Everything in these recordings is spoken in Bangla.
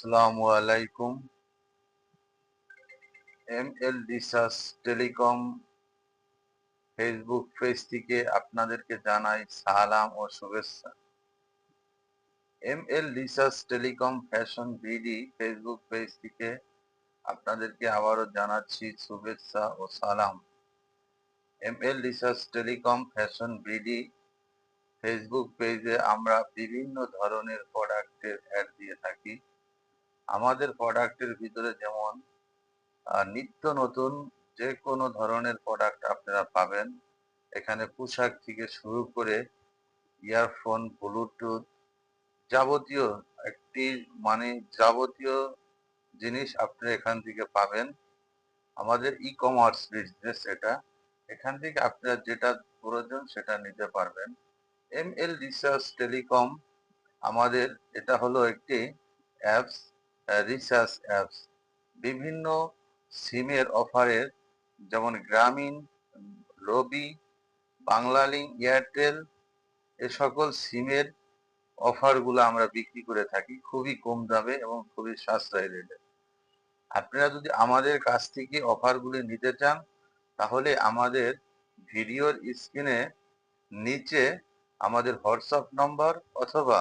আসসালামু আলাইকুম। M L research telecom Facebook page থেকে আপনাদেরকে জানাই সালাম ও শুভেচ্ছা। M L research telecom fashion BD Facebook page থেকে আপনাদেরকে আবারও জানাচ্ছি শুভেচ্ছা ও সালাম। M L research telecom fashion BD Facebook পেজে আমরা বিভিন্ন ধরনের প্রোডাক্টের অ্যাড দিয়ে থাকি। আমাদের প্রোডাক্টের ভিতরে যেমন নিত্য নতুন যে কোনো ধরনের প্রোডাক্ট আপনারা পাবেন। এখানে পোশাক থেকে শুরু করে ইয়ারফোন ব্লুটুথ যাবতীয় একটি মানে যাবতীয় জিনিস আপনি এখান থেকে পাবেন। আমাদের ই কমার্স বিজনেস এটা। এখান থেকে আপনারা যেটা প্রয়োজন সেটা নিতে পারবেন। এম এল রিসার্চ টেলিকম আমাদের এটা হলো একটি অ্যাপস রিসার্চ অ্যাপস। বিভিন্ন সিমের অফারের যেমন গ্রামীণ, রবি, বাংলালিংক, এয়ারটেল, এ সকল সিমের অফারগুলো আমরা বিক্রি করে থাকি খুবই কম দামে এবং খুবই সাশ্রয়ী রেটে। আপনারা যদি আমাদের কাছ থেকে অফারগুলি নিতে চান, তাহলে আমাদের ভিডিওর স্ক্রিনে নিচে আমাদের হোয়াটসঅ্যাপ নম্বর অথবা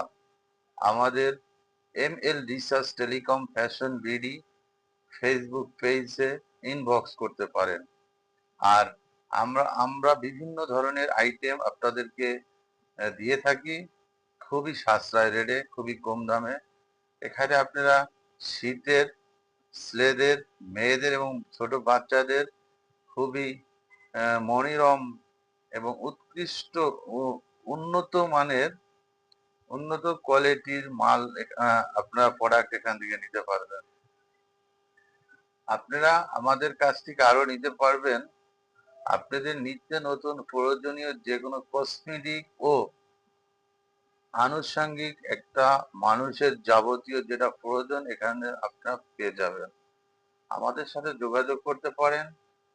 আমাদের M L research telecom fashion BD Facebook পেজে ইনবক্স করতে পারেন। আর আমরা আমরা বিভিন্ন ধরনের আইটেম আপনাদেরকে দিয়ে থাকি। খুবই সাশ্রয় রেটে খুবই কম দামে। এখানে আপনারা শীতের, ছেলেদের, মেয়েদের এবং ছোট বাচ্চাদের খুবই মনোরম এবং উৎকৃষ্ট ও উন্নত মানের উন্নত কোয়ালিটির মাল আপনারা প্রোডাক্ট এখান থেকে নিতে পারবেন। আপনারা আমাদের কাছ থেকে আরও নিতে পারবেন। আপনাদের নিত্য নতুন প্রয়োজনীয় যে কোনো কসমেটিক ও আনুষঙ্গিক একটা মানুষের যাবতীয় যেটা প্রয়োজন, এখানে আপনারা পেয়ে যাবেন। আমাদের সাথে যোগাযোগ করতে পারেন।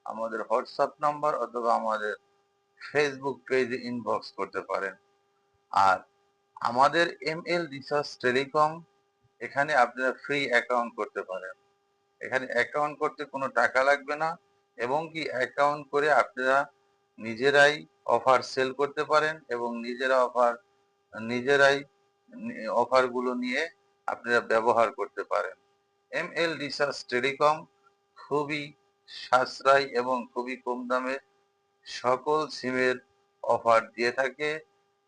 আমাদের হোয়াটসঅ্যাপ নাম্বার অথবা আমাদের ফেসবুক পেজে ইনবক্স করতে পারেন। আর আমাদের এম এল রিসার্চ টেলিকম এখানে আপনারা ফ্রি অ্যাকাউন্ট করতে পারেন। এখানে অ্যাকাউন্ট করতে কোনো টাকা লাগবে না এবং কি অ্যাকাউন্ট করে আপনারা নিজেরাই অফার সেল করতে পারেন এবং নিজেরা অফার নিজেরাই অফারগুলো নিয়ে আপনারা ব্যবহার করতে পারেন। এম এল রিসার্চ টেলিকম খুবই সাশ্রয় এবং খুবই কম দামে সকল সিমের অফার দিয়ে থাকে।